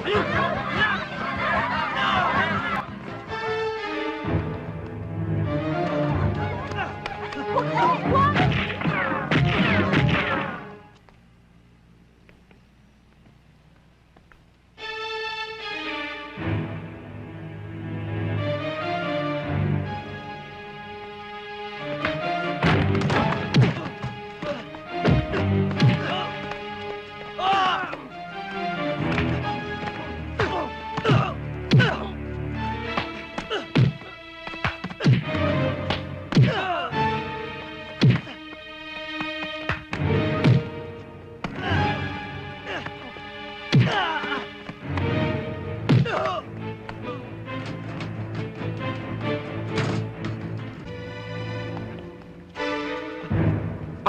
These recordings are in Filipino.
Ayan!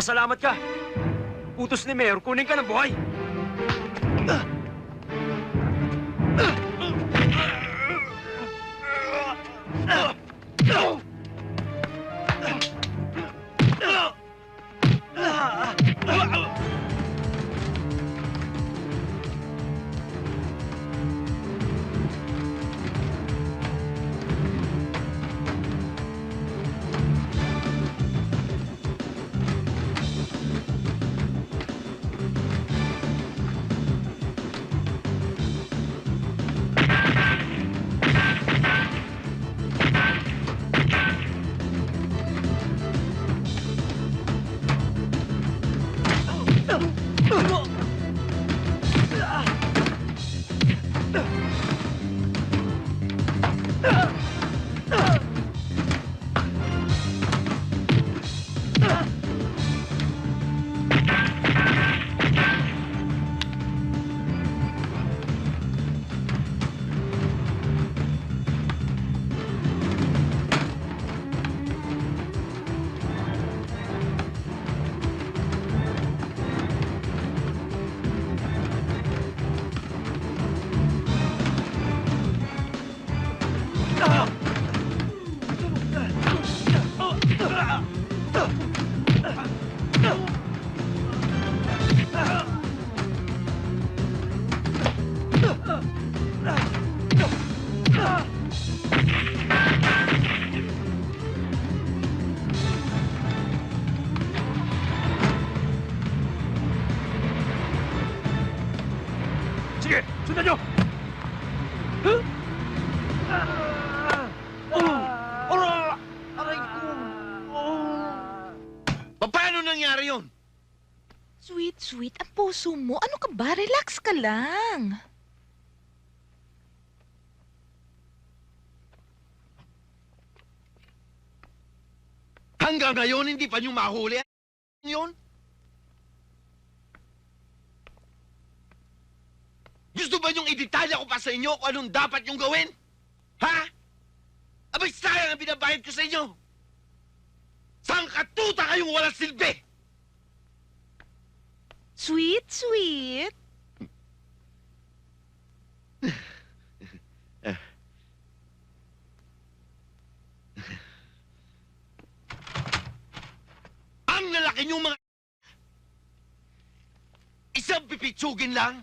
Pasalamat ka. Utos ni Mayor, kunin ka ng buhay. Sundan nyo! Paano nangyari yun? Sweet, sweet, ang puso mo. Ano ka ba? Relax ka lang. Hanggang ngayon, hindi pa niyo mahuli yun? Gusto ba niyong idetalya ko pa sa inyo kung anong dapat niyong gawin? Ha? Abay, sayang ang binabayad ko sa inyo! Saan katuta kayong walang silbi? Sweet, sweet. Ang lalaki niyong mga... Isang pipitsugin lang,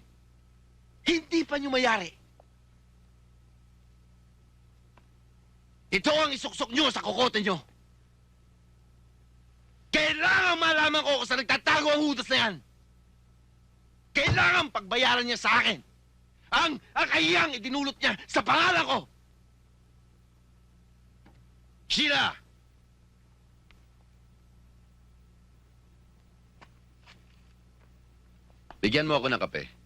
hindi pa niyo mayari. Ito ang isuksok niyo sa kokote niyo. Kailangan malaman ko kung saan nagtatago ang hudas na yan. Kailangan pagbayaran niya sa akin. Ang, ang kahiyang idinulot niya sa pangalan ko. Sheila! Bigyan mo ako ng kape.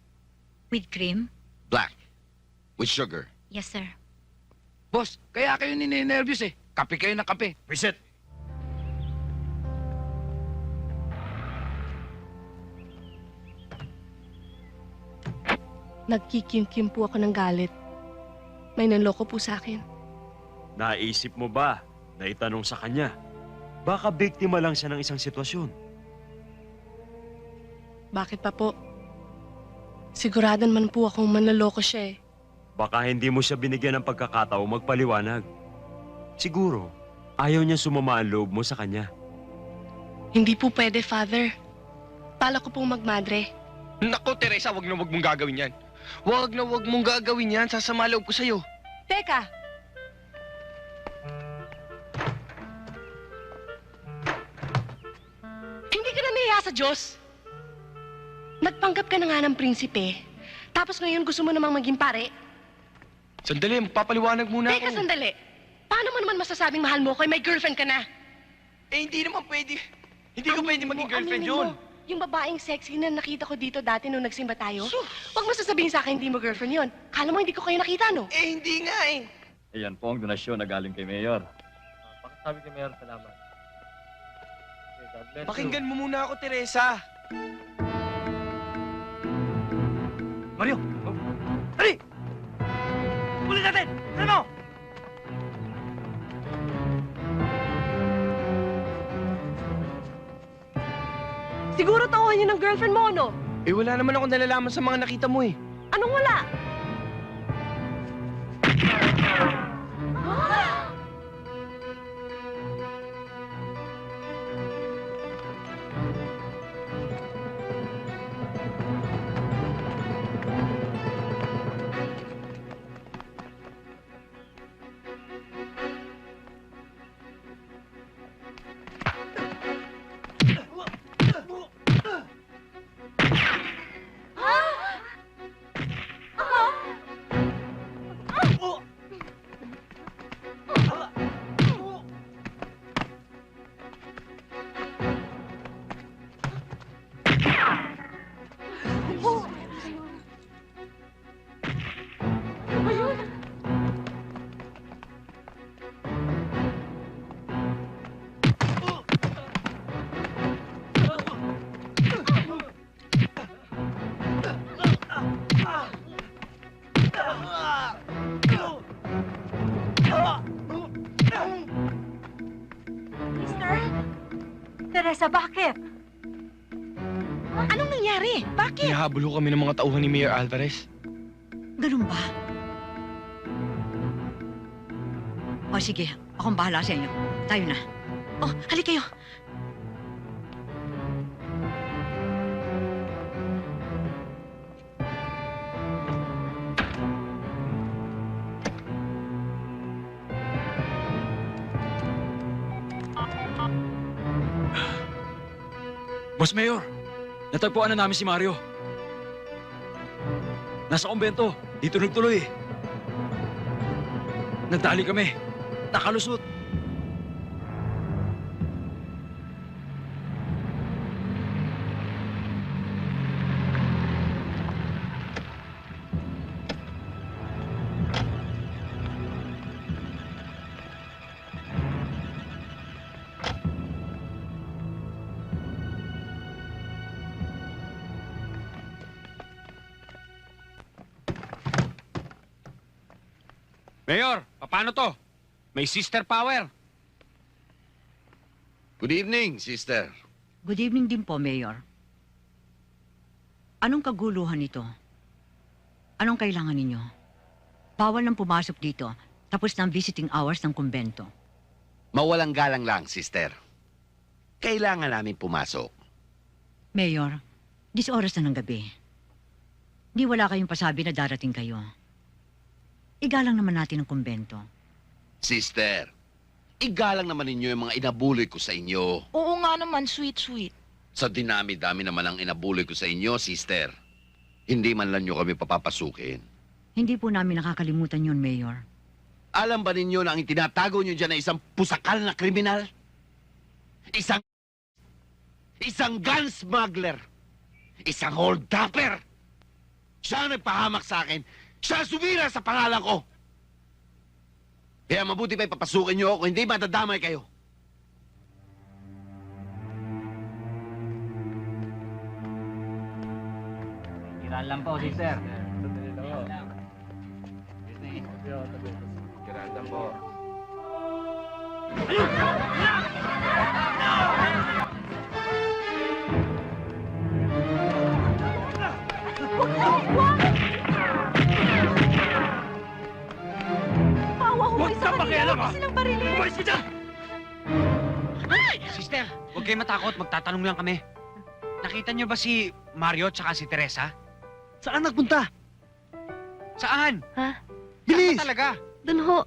With cream? Black. With sugar. Yes, sir. Boss, kaya kayo nininervyos eh. Kape kayo ng kape. Reset! Nagkikimkim po ako ng galit. May nanloko po sa akin. Naisip mo ba na itanong sa kanya? Baka biktima lang siya ng isang sitwasyon. Bakit pa po? Sigurado naman po akong manloloko siya eh. Baka hindi mo siya binigyan ng pagkakataong magpaliwanag. Siguro, ayaw niya sumama ang loob mo sa kanya. Hindi po pwede, Father. Pala ko pong magmadre. Naku, Teresa, wag na wag mong gagawin yan. Huwag na huwag mong gagawin yan. Sasama loob ko sa'yo. Teka! Hindi ka na nahiya sa Diyos? Nagpanggap ka na nga ng prinsipe. Tapos ngayon gusto mo namang maging pare? Sandali, magpapaliwanag muna Teka, ako. sandali. Paano mo naman masasabing mahal mo ko eh, may girlfriend ka na? Eh, hindi naman pwede. Hindi ko Aminin pwede mo, maging girlfriend aminin yun. mo. Yung babaeng sexy na nakita ko dito dati nung nagsimba tayo, huwag mo sasabihin sa akin hindi mo girlfriend yun. Kala mo hindi ko kayo nakita, no? Eh, hindi nga eh. Ayan po ang donasyon na galing kay Mayor. Pakisabi kay Mayor, salamat. Okay, God bless you. Pakinggan mo muna ako, Teresa. Mario! Dali! Huli natin! Ano? Siguro tauhan yun ng girlfriend mo, no? Eh, wala naman ako nalalaman sa mga nakita mo eh. Anong wala? Teresa, bakit? Anong nangyari? Bakit? Hinahabol kami ng mga tauhan ni Mayor Alvarez. Ganun ba? O sige, akong bahala sa inyo. Tayo na. Oh, halika kayo. Boss Mayor, natagpuan na namin si Mario. Nasa kumbento, dito nagtuloy. Nagdali kami, nakalusot. Mayor, paano to? May sister power. Good evening, sister. Good evening din po, Mayor. Anong kaguluhan ito? Anong kailangan ninyo? Bawal nang pumasok dito, tapos ang visiting hours ng kumbento. Mawalang galang lang, sister. Kailangan namin pumasok. Mayor, dis oras na ng gabi. Di wala kayong pasabi na darating kayo. Igalang naman natin ang kumbento. Sister, igalang naman ninyo yung mga inabuloy ko sa inyo. Oo nga naman, sweet, sweet. Sa dinami-dami naman ang inabuloy ko sa inyo, sister. Hindi man lang nyo kami papapasukin. Hindi po namin nakakalimutan yun, Mayor. Alam ba ninyo na ang itinatago nyo dyan ay isang pusakal na kriminal? Isang... Isang gun smuggler. Isang hold-upper. Siya ang nagpahamak sa akin. Siya ang sumira sa pangalan ko. Kaya mabuti pa ipapasukin nyo ako, hindi matadamay kayo. Kiraan lang po, sister. Kirandang po. Huwag ah. silang barilin. Umalis ka dyan! Sister, huwag kayo matakot. Magtatanong lang kami. Nakita niyo ba si Mario at si Teresa? Saan nagpunta? Saan? Ha? Bilis! talaga? Dun ho.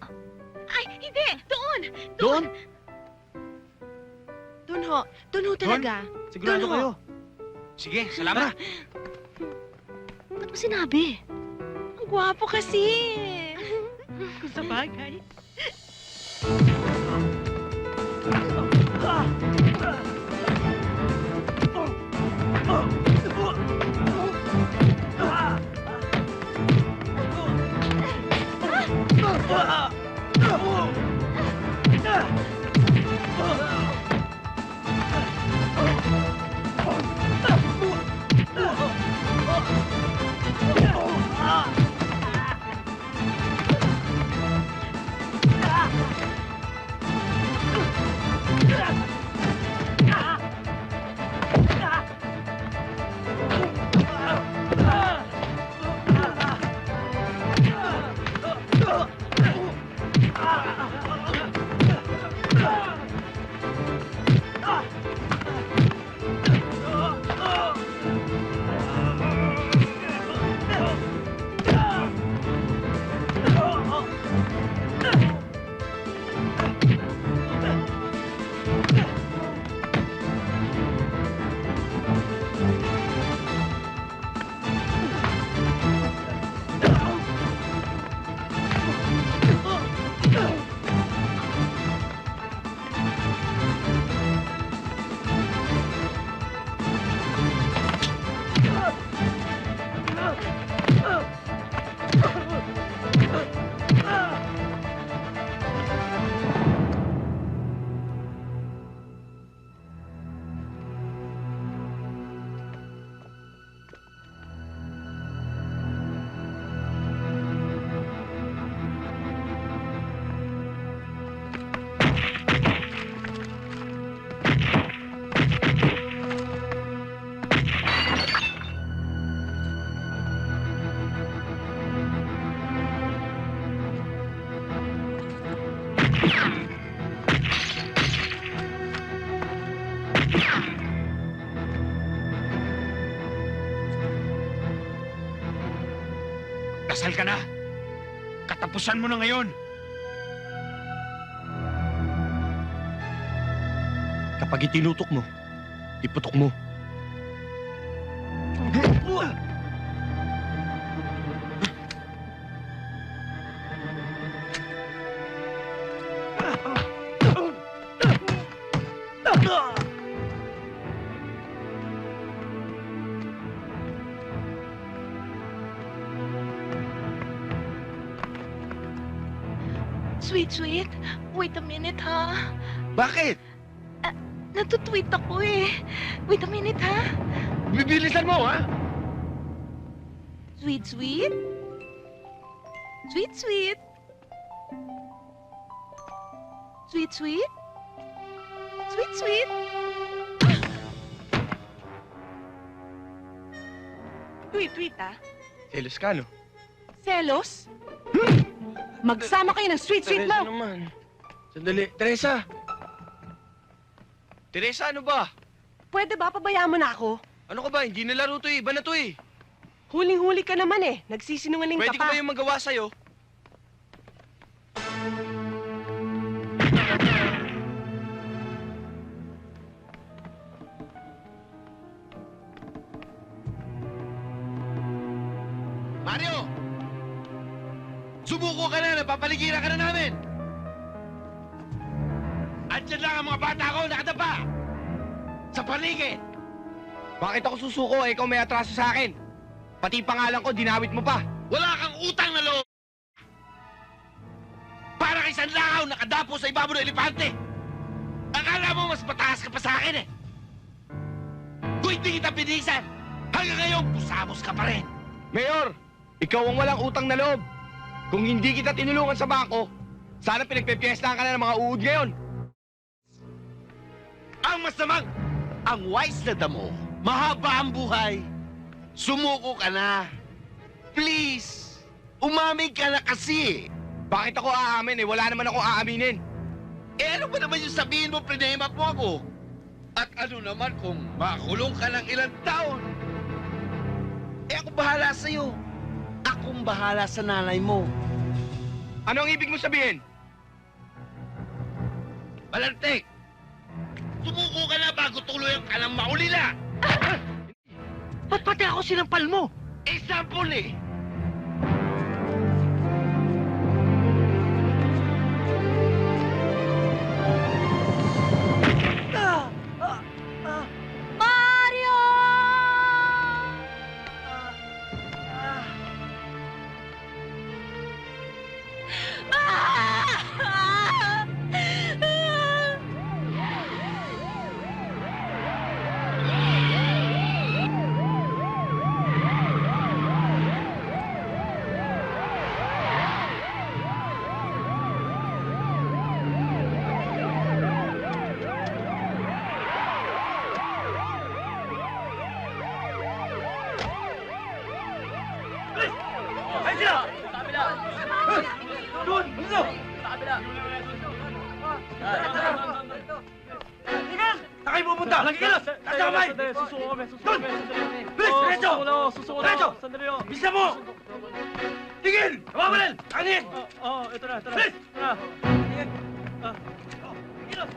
Ay, hindi! Doon! Doon? Doon ho. Doon ho talaga. Sigurado Doon ho. kayo? Sige, salamat. Ba't mo sinabi? Ang gwapo kasi. Kung sa bagay. Thank you. Katapusan mo na ngayon. Kapag itinutok mo, iputok mo. Sweet, sweet. Wait a minute, ha? Bakit? Natutweet ako eh. Wait a minute, ha? Bibilisan mo, ha? Sweet, sweet. Sweet, sweet. Sweet, sweet. Sweet, sweet. Tweet, tweet, ah. Selos ka, no? Selos? Magsama kayo ng sweet-sweet mo! naman. Sandali. Teresa! Teresa, ano ba? Pwede ba pabayaan mo na ako? Ano ka ba? Hindi na laro to eh. Iba na to eh. Huling-huli ka naman eh. Nagsisinungaling Pwede ka ko pa. ba yung magawa sa'yo? Napapaligiran ka na namin! Andyan lang ang mga bata ko nakadapa! Sa paligid! Bakit ako susuko eh, ikaw may atraso sa akin? Pati pangalan ko, dinawit mo pa. Wala kang utang na loob! Para kay Sanlakaw nakadapo sa ibabaw ng elepante! Akala mo mas mataas ka pa sa akin eh! Kung hindi kita pinisan, hanggang ngayon pusamos ka pa rin! Mayor, ikaw ang walang utang na loob. Kung hindi kita tinulungan sa bangko, sana pinagpepiestahan ka na ng mga uod ngayon. Ang masamang, ang wise na damo, mahaba ang buhay. Sumuko ka na. Please, umamig ka na kasi. Bakit ako aamin eh? Wala naman ako aaminin. Eh ano ba naman yung sabihin mo, prinema mo ako? At ano naman kung makulong ka ng ilang taon? Eh ako bahala sa'yo. Ako akong bahala sa nanay mo. Ano ang ibig mo sabihin? Balantek! Sumuko ka na bago tuluyan ka ng maulila! Ba't pati ako sinampal mo? Example eh! Kamay! Susuko kami, susuko kami, sandali. Bilis, diretso! susuko lang ako, susuko Diretso! ako, Sandali ako. Bisa mo! Tigil! Nababalil! Kanin! Oo, ito na, ito na. Bilis! Ito na. Tigil! Ah. Gilos!